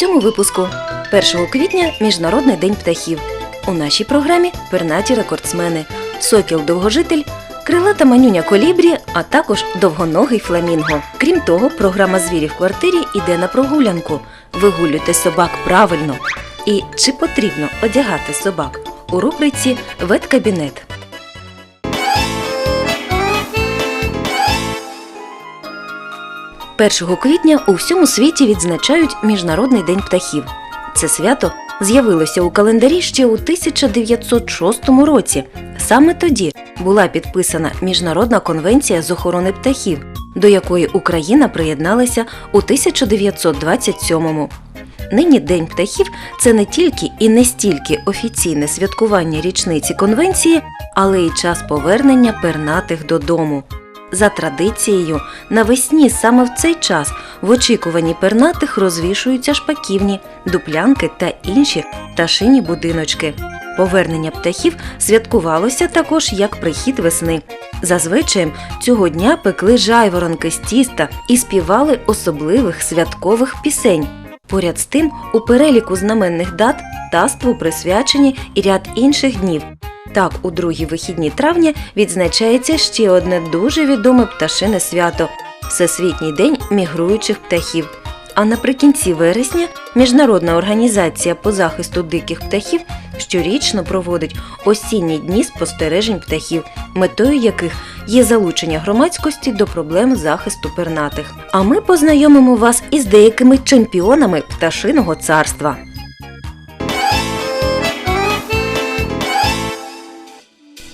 Цьому випуску 1 квітня Міжнародний день птахів. У нашій програмі пернаті рекордсмени, сокіл довгожитель, крилата манюня колібрі, а також довгоногий фламінго. Крім того, програма звірі в квартирі йде на прогулянку. Вигулюйте собак правильно. І чи потрібно одягати собак у рубриці Веткабінет. Першого квітня у всьому світі відзначають Міжнародний день птахів. Це свято з'явилося у календарі ще у 1906 році. Саме тоді була підписана Міжнародна конвенція з охорони птахів, до якої Україна приєдналася у 1927-му. Нині День птахів це не тільки і не стільки офіційне святкування річниці конвенції, але й час повернення пернатих додому. За традицією, навесні саме в цей час в очікуванні пернатих розвішуються шпаківні, дуплянки та інші пташині будиночки. Повернення птахів святкувалося також як прихід весни. Зазвичай цього дня пекли жайворонки з тіста і співали особливих святкових пісень. Поряд з тим, у переліку знаменних дат таству присвячені і ряд інших днів. Так, у другі вихідні травня відзначається ще одне дуже відоме пташине свято Всесвітній день мігруючих птахів. А наприкінці вересня Міжнародна організація по захисту диких птахів щорічно проводить осінні дні спостережень птахів, метою яких є залучення громадськості до проблем захисту пернатих. А ми познайомимо вас із деякими чемпіонами пташиного царства.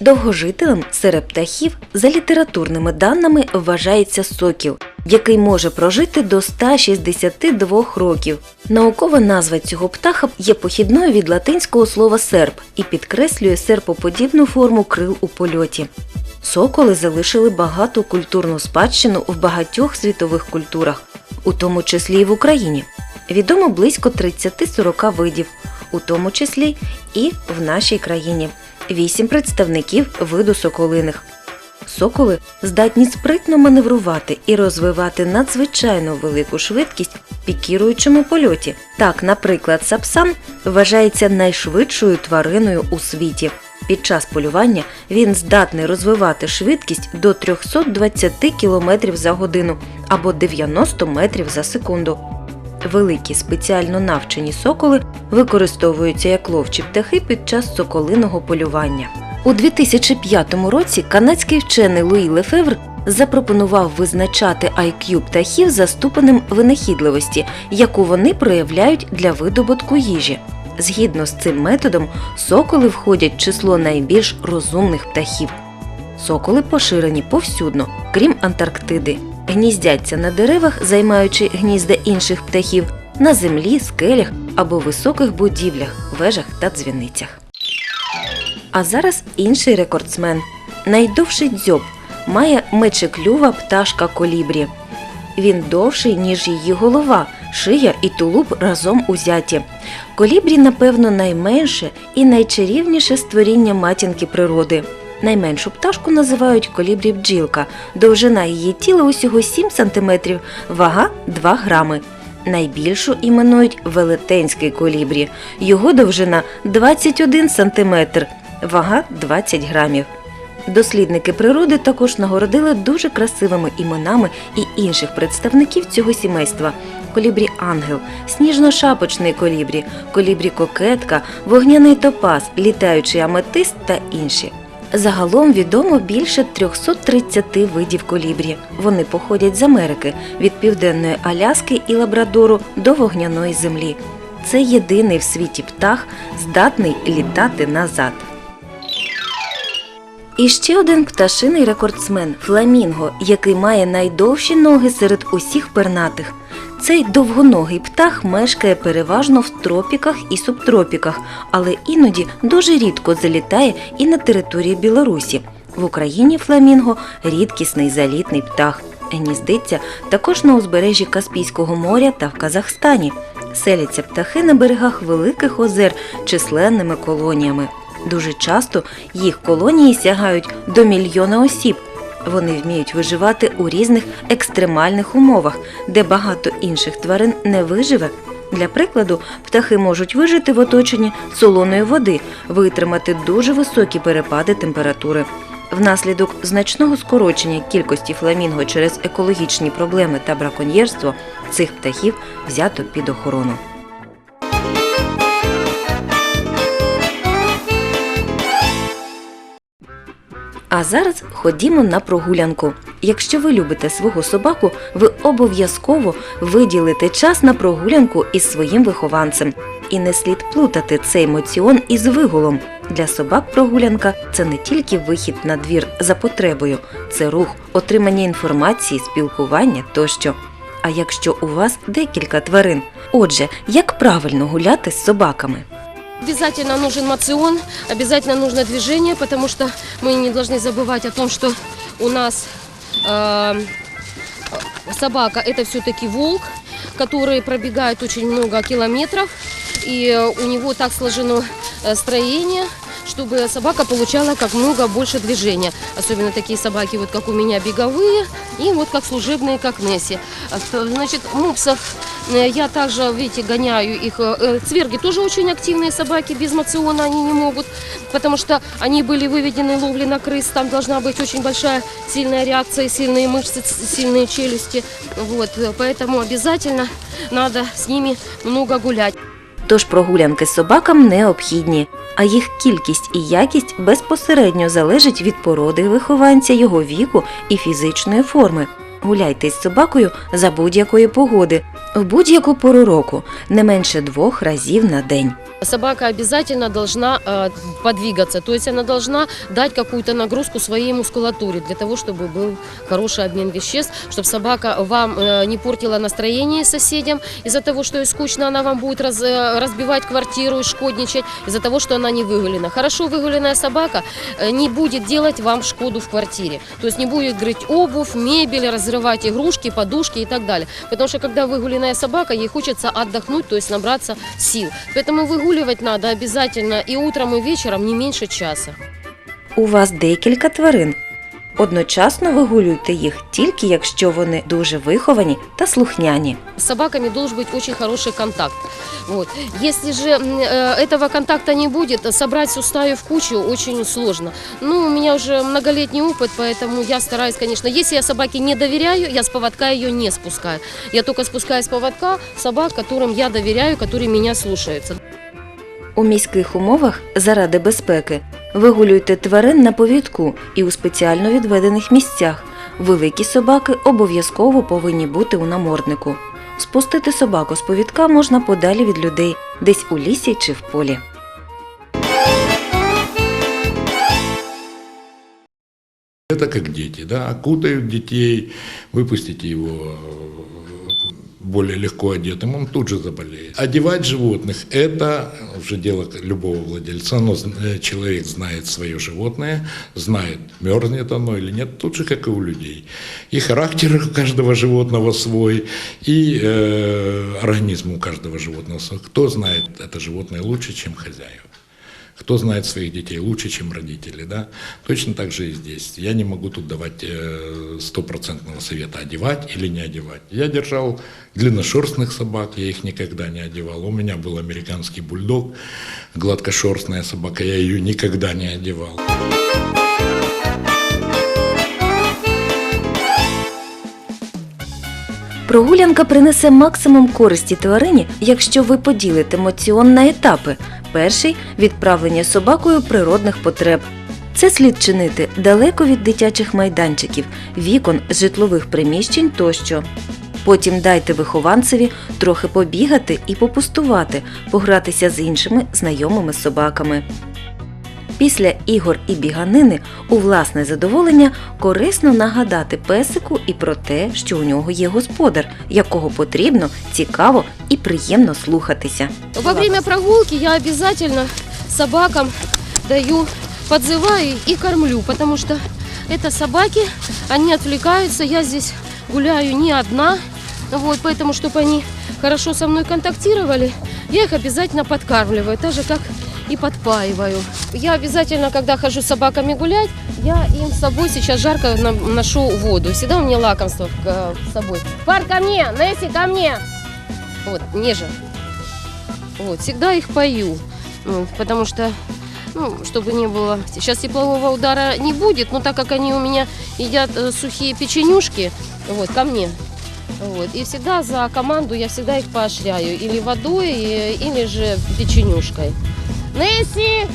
Довгожителем серед птахів за літературними даними вважається сокіл, який може прожити до 162 років. Наукова назва цього птаха є похідною від латинського слова серп і підкреслює серпоподібну форму крил у польоті. Соколи залишили багату культурну спадщину в багатьох світових культурах, у тому числі і в Україні. Відомо близько 30-40 видів, у тому числі і в нашій країні. Вісім представників виду соколиних. Соколи здатні спритно маневрувати і розвивати надзвичайно велику швидкість в пікіруючому польоті. Так, наприклад, сапсан вважається найшвидшою твариною у світі. Під час полювання він здатний розвивати швидкість до 320 км за годину або 90 метрів за секунду. Великі спеціально навчені соколи використовуються як ловчі птахи під час соколиного полювання. У 2005 році канадський вчений Луї Лефевр запропонував визначати IQ птахів за ступенем винахідливості, яку вони проявляють для видобутку їжі. Згідно з цим методом, соколи входять в число найбільш розумних птахів. Соколи поширені повсюдно, крім Антарктиди. Гніздяться на деревах, займаючи гнізда інших птахів, на землі, скелях або високих будівлях, вежах та дзвіницях. А зараз інший рекордсмен. Найдовший дзьоб має мечеклюва пташка колібрі. Він довший, ніж її голова, шия і тулуб разом узяті. Колібрі, напевно, найменше і найчарівніше створіння матінки природи. Найменшу пташку називають колібрі бджілка. Довжина її тіла усього 7 см, вага 2 грами. Найбільшу іменують велетенський колібрі. Його довжина 21 см, вага 20 грамів. Дослідники природи також нагородили дуже красивими іменами і інших представників цього сімейства: колібрі ангел, сніжно-шапочний колібрі, колібрі кокетка, вогняний топаз, літаючий аметист та інші. Загалом відомо більше 330 видів колібрі. Вони походять з Америки від південної Аляски і Лабрадору до вогняної землі. Це єдиний в світі птах, здатний літати назад. І ще один пташиний рекордсмен фламінго, який має найдовші ноги серед усіх пернатих. Цей довгоногий птах мешкає переважно в тропіках і субтропіках, але іноді дуже рідко залітає і на території Білорусі. В Україні фламінго рідкісний залітний птах. Гніздиться також на узбережжі Каспійського моря та в Казахстані. Селяться птахи на берегах великих озер численними колоніями. Дуже часто їх колонії сягають до мільйона осіб. Вони вміють виживати у різних екстремальних умовах, де багато інших тварин не виживе. Для прикладу, птахи можуть вижити в оточенні солоної води, витримати дуже високі перепади температури. Внаслідок значного скорочення кількості фламінго через екологічні проблеми та браконьєрство цих птахів взято під охорону. А зараз ходімо на прогулянку. Якщо ви любите свого собаку, ви обов'язково виділите час на прогулянку із своїм вихованцем. І не слід плутати цей моціон із вигулом. Для собак прогулянка це не тільки вихід на двір за потребою, це рух, отримання інформації, спілкування тощо. А якщо у вас декілька тварин, отже, як правильно гуляти з собаками? Обязательно нужен мацион, обязательно нужно движение, потому что мы не должны забывать о том, что у нас э, собака это все-таки волк, который пробегает очень много километров, и у него так сложено э, строение, чтобы собака получала как много больше движения. Особенно такие собаки, вот как у меня, беговые, и вот как служебные, как Несси. А, Значит, мопсов э, я также, видите, гоняю их. Э, э, Цверги тоже очень активные собаки, без мациона они не могут, потому что они были выведены ловли на крыс, там должна быть очень большая сильная реакция, сильные мышцы, ц- сильные челюсти. Вот, э, поэтому обязательно надо с ними много гулять. Тож прогулянки з собакам необхідні, а їх кількість і якість безпосередньо залежить від породи вихованця, його віку і фізичної форми. Гуляйте з собакою за будь-якої погоди, в будь-яку пору року, не менше двох разів на день. Собака обязательно должна э, подвигаться, то есть она должна дать какую-то нагрузку своей мускулатуре для того, чтобы был хороший обмен веществ, чтобы собака вам э, не портила настроение соседям из-за того, что ей скучно, она вам будет раз- э, разбивать квартиру и шкодничать из-за того, что она не выгулена. Хорошо выгуленная собака э, не будет делать вам шкоду в квартире, то есть не будет грызть обувь, мебель, разрывать игрушки, подушки и так далее. Потому что когда выгуленная собака, ей хочется отдохнуть, то есть набраться сил. Поэтому выгуливать надо обязательно и утром, и вечером не меньше часа. У вас декілька тварин. Одночасно вигулюйте їх тільки якщо вони дуже виховані та слухняні. С собаками должен быть очень хороший контакт. Вот. Если же м, э, этого контакта не будет, собрать всю стаю в кучу очень сложно. Ну, у меня уже многолетний опыт, поэтому я стараюсь, конечно, если я собаке не доверяю, я с поводка ее не спускаю. Я только спускаю с поводка собак, которым я доверяю, которые меня слушаются. У міських умовах заради безпеки вигулюйте тварин на повідку і у спеціально відведених місцях. Великі собаки обов'язково повинні бути у наморднику. Спустити собаку з повідка можна подалі від людей, десь у лісі чи в полі. Это как дети, да, окутают детей, выпустите его э, более легко одетым, он тут же заболеет. Одевать животных – это уже дело любого владельца, но э, человек знает свое животное, знает, мерзнет оно или нет, тут же, как и у людей. И характер у каждого животного свой, и э, организм у каждого животного свой. Кто знает это животное лучше, чем хозяева? Кто знает своих детей лучше, чем родители, да? Точно так же и здесь. Я не могу тут давать э, стопроцентного совета, одевать или не одевать. Я держал длинношерстных собак, я их никогда не одевал. У меня был американский бульдог, гладкошерстная собака, я ее никогда не одевал. Прогулянка принесе максимум користі тварині, якщо ви поділите моціон на етапи. Перший відправлення собакою природних потреб. Це слід чинити далеко від дитячих майданчиків, вікон, житлових приміщень тощо. Потім дайте вихованцеві трохи побігати і попустувати, погратися з іншими знайомими собаками Після ігор і біганини у власне задоволення корисно нагадати песику і про те, що у нього є господар, якого потрібно цікаво і приємно слухатися. Во время прогулки я обязательно собакам даю, подзываю и кормлю, потому что это собаки, они отвлекаются, я здесь гуляю не одна, вот, поэтому, чтобы они хорошо со мной контактировали, я их обязательно подкармливаю, так же, как и подпаиваю. Я обязательно, когда хожу с собаками гулять, я им с собой сейчас жарко ношу воду. Всегда у меня лакомство э, с собой. Пар, ко мне! Несси, ко мне! Вот, ниже. Вот, всегда их пою, ну, потому что, ну, чтобы не было... Сейчас теплового удара не будет, но так как они у меня едят э, сухие печенюшки, вот, ко мне, вот, и всегда за команду я всегда их поощряю, или водой, или же печенюшкой. Несси!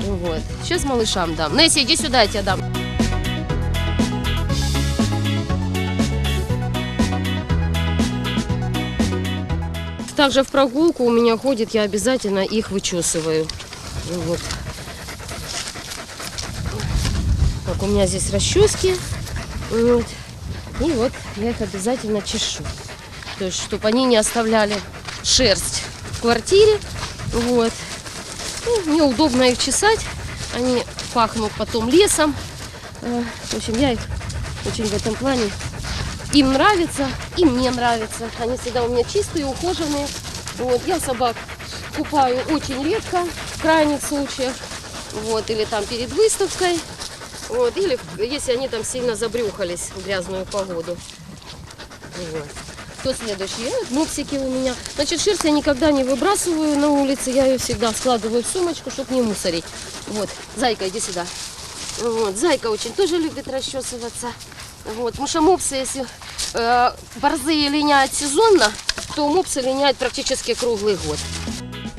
Вот, сейчас малышам дам. Несси, иди сюда, я тебе дам. Также в прогулку у меня ходит, я обязательно их вычесываю. Вот. Так, у меня здесь расчески. Вот. И вот я их обязательно чешу. То есть, чтобы они не оставляли шерсть в квартире. Вот. Ну, мне удобно их чесать. Они пахнут потом лесом. Э, В общем, я их очень в этом плане им нравится, и мне нравится. Они всегда у меня чистые, ухоженные. Вот, я собак купаю очень редко, в крайних случаях. Вот, или там перед выставкой. Вот, или если они там сильно забрюхались в грязную погоду. Вот. Кто следующий? Э, Мопсики у меня. Значит, шерсть я никогда не выбрасываю на улице. Я ее всегда складываю в сумочку, чтобы не мусорить. Вот, зайка, иди сюда. Вот, зайка очень тоже любит расчесываться. Вот, потому что мопсы, если э, борзые линяют сезонно, то мопсы линяют практически круглый год.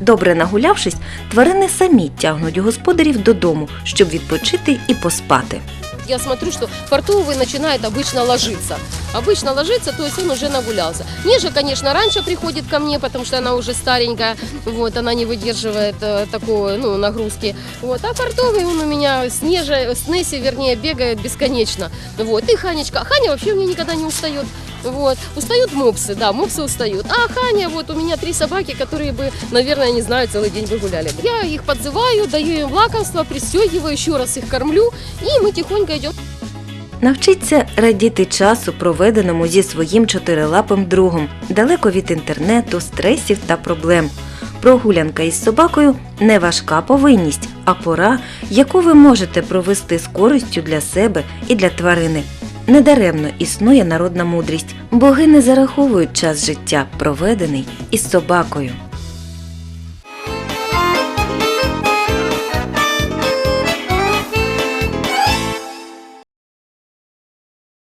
Добре нагулявшись, тварини самі тягнуть господарів додому, щоб відпочити і поспати. Я смотрю, что портовый начинает обычно ложиться. Обычно ложится, то есть он уже нагулялся. Ниже, конечно, раньше приходит ко мне, потому что она уже старенькая, вот, она не выдерживает э, такой, ну, нагрузки. Вот, а портовый он у меня с Неже, с Несси, вернее, бегает бесконечно. Вот, и Ханечка. Ханя вообще у меня никогда не устает. Вот. Устают мопсы, да, мопсы устают. А Ханя, вот у меня три собаки, которые бы, наверное, не знаю, целый день бы гуляли. Я их подзываю, даю им лакомство, пристегиваю, еще раз их кормлю, и мы тихонько идем Навчіться радіти часу, проведеному зі своїм чотирилапим другом, далеко від інтернету, стресів та проблем. Прогулянка із собакою не важка повинність, а пора, яку ви можете провести з користю для себе і для тварини. Недаремно існує народна мудрість. Боги не зараховують час життя, проведений із собакою.